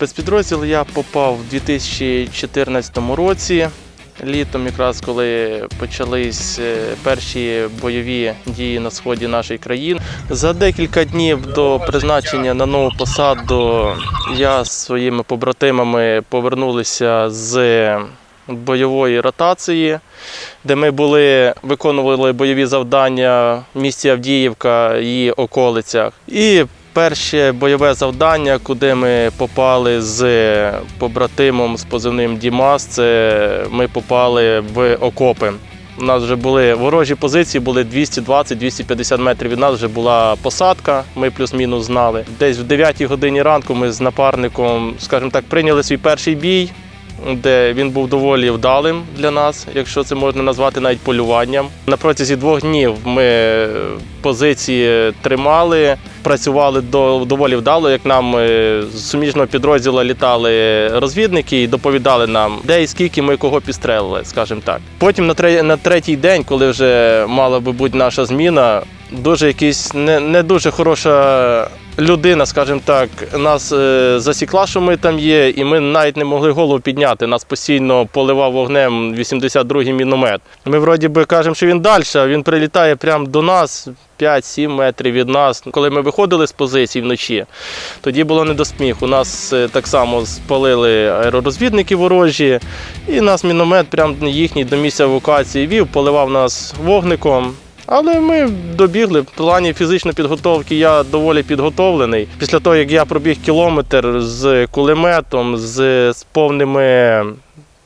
спецпідрозділ я попав у 2014 році. Літом, якраз коли почались е, перші бойові дії на сході нашої країни. За декілька днів до призначення на нову посаду я з своїми побратимами повернулися з бойової ротації, де ми були, виконували бойові завдання в місті Авдіївка і околицях. І перше бойове завдання, куди ми попали з побратимом з позивним Дімас, це ми попали в окопи. У нас вже були ворожі позиції, були 220-250 метрів від нас вже була посадка. Ми плюс-мінус знали. Десь в 9 годині ранку ми з напарником, скажімо так, прийняли свій перший бій, де він був доволі вдалим для нас, якщо це можна назвати навіть полюванням. На протязі двох днів ми позиції тримали, працювали до, доволі вдало. Як нам е, з суміжного підрозділу літали розвідники і доповідали нам, де і скільки ми кого підстрелили, скажімо так. Потім на, тре- на третій день, коли вже мала би бути наша зміна, дуже якийсь не, не дуже хороша людина, скажімо так, нас е, засікла, що ми там є, і ми навіть не могли голову підняти. Нас постійно поливав вогнем 82-й міномет. Ми вроді би кажемо, що він далі, а він прилітає прямо до нас. 5-7 метрів від нас. Коли ми виходили з позицій вночі, тоді було не до сміху. Нас е, так само спалили аеророзвідники ворожі, і нас міномет прямо їхній до місця евакуації вів, поливав нас вогником. Але ми добігли. В плані фізичної підготовки я доволі підготовлений. Після того, як я пробіг кілометр з кулеметом, з, з повними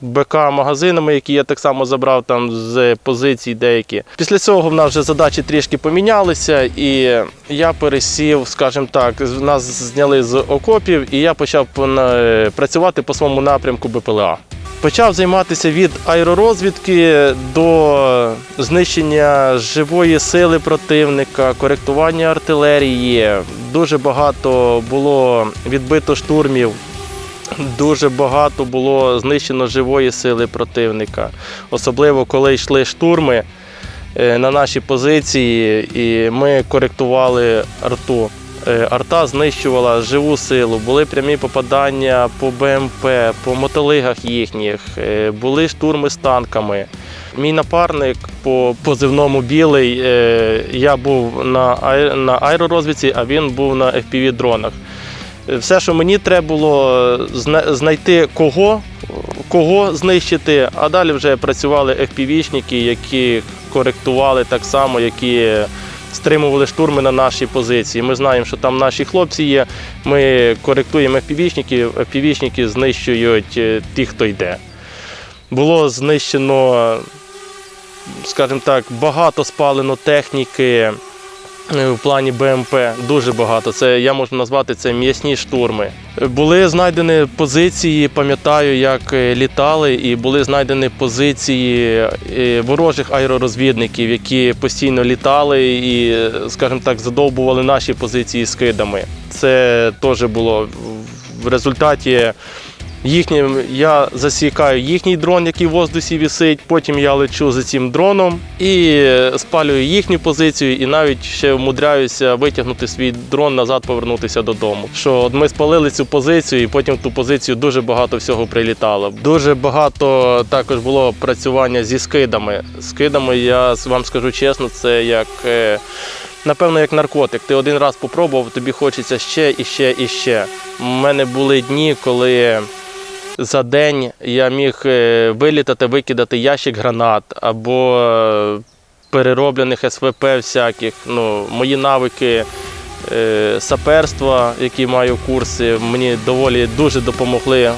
БК-магазинами, які я так само забрав там з позицій деякі. Після цього в нас вже задачі трішки помінялися, і я пересів, скажімо так, нас зняли з окопів, і я почав пона- працювати по своєму напрямку БПЛА. Почав займатися від аеророзвідки до знищення живої сили противника, коректування артилерії. Дуже багато було відбито штурмів, дуже багато було знищено живої сили противника. Особливо коли йшли штурми е, на наші позиції, і ми коректували арту. Е, Арта знищувала живу силу, були прямі попадання по БМП, по мотолигах їхніх, е, були штурми з танками. Мій напарник по позивному білий. е, Я був на, на аеророзвідці, а він був на FPV-дронах. Все, що мені треба було знайти кого, кого знищити, а далі вже працювали FPV-шники, які коректували так само, які стримували штурми на наші позиції. Ми знаємо, що там наші хлопці є. Ми коректуємо FPV-шників, FPV-шники знищують е, тих, хто йде. Було знищено, скажімо так, багато спалено техніки. Е, В плані БМП дуже багато. Це я можу назвати це м'ясні штурми. Були знайдені позиції, пам'ятаю, як е, літали, і були знайдені позиції е, ворожих аеророзвідників, які постійно літали і, скажімо так, задовбували наші позиції скидами. Це теж було в результаті. Їхнім я засікаю їхній дрон, який в воздусі висить. Потім я лечу за цим дроном і спалюю їхню позицію, і навіть ще вмудряюся витягнути свій дрон назад, повернутися додому. Що от ми спалили цю позицію, і потім в ту позицію дуже багато всього прилітало. Дуже багато також було працювання зі скидами. Скидами я вам скажу чесно, це як. е, Напевно, як наркотик. Ти один раз попробував, тобі хочеться ще і ще і ще. У мене були дні, коли за день я міг е, вилітати, викидати ящик гранат або е, перероблених СВП всяких. Ну, мої навики е, саперства, які маю курси, мені доволі дуже допомогли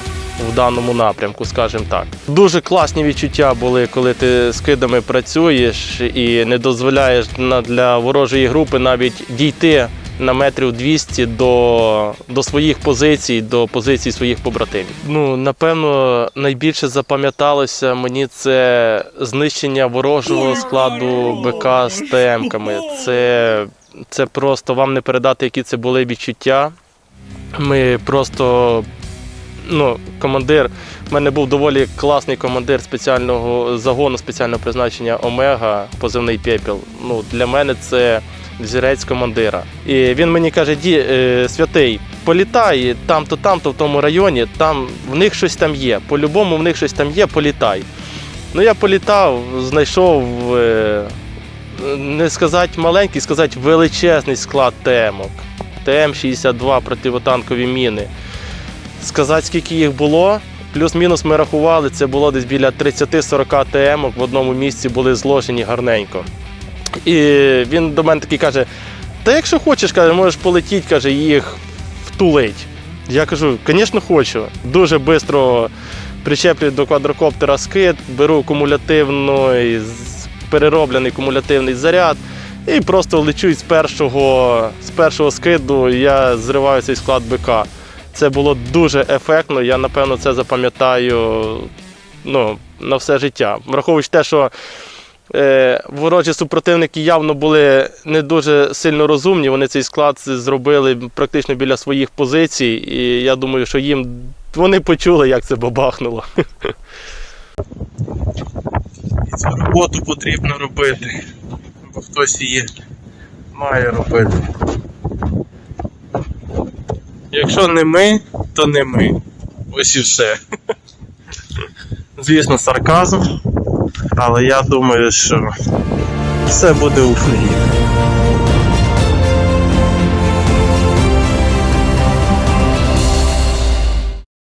в даному напрямку, скажімо так. Дуже класні відчуття були, коли ти з кидами працюєш і не дозволяєш для ворожої групи навіть дійти на метрів 200 до, до своїх позицій, до позицій своїх побратимів. Ну, напевно, найбільше запам'яталося мені це знищення ворожого складу БК з ТМ-ками. Це, це просто вам не передати, які це були відчуття. Ми просто ну, командир. У мене був доволі класний командир спеціального загону спеціального призначення Омега, позивний Пепіл. Ну, для мене це взірець командира. І він мені каже: Ді, е, святий, політай там-то, там-то в тому районі, там в них щось там є. По-любому в них щось там є, політай. Ну я політав, знайшов, е, не сказати маленький, сказати величезний склад ТМок. ТМ-62 противотанкові міни. Сказати, скільки їх було, плюс-мінус ми рахували, це було десь біля 30-40 ТМок в одному місці були зложені гарненько. І він до мене такий каже: Та якщо хочеш, каже, можеш полетіти, каже, їх втулить. Я кажу, звісно, хочу. Дуже швидко причеплюю до квадрокоптера скид, беру кумулятивний, перероблений кумулятивний заряд і просто лечу з першого, з першого скиду, я зриваю цей склад БК. Це було дуже ефектно. Я напевно це запам'ятаю ну, на все життя. Враховуючи те, що е, ворожі супротивники явно були не дуже сильно розумні. Вони цей склад зробили практично біля своїх позицій, і я думаю, що їм вони почули, як це бабахнуло. Цю роботу потрібно робити, бо хтось її має робити. Якщо не ми, то не ми. Ось і все. Звісно, сарказм, але я думаю, що все буде Україна.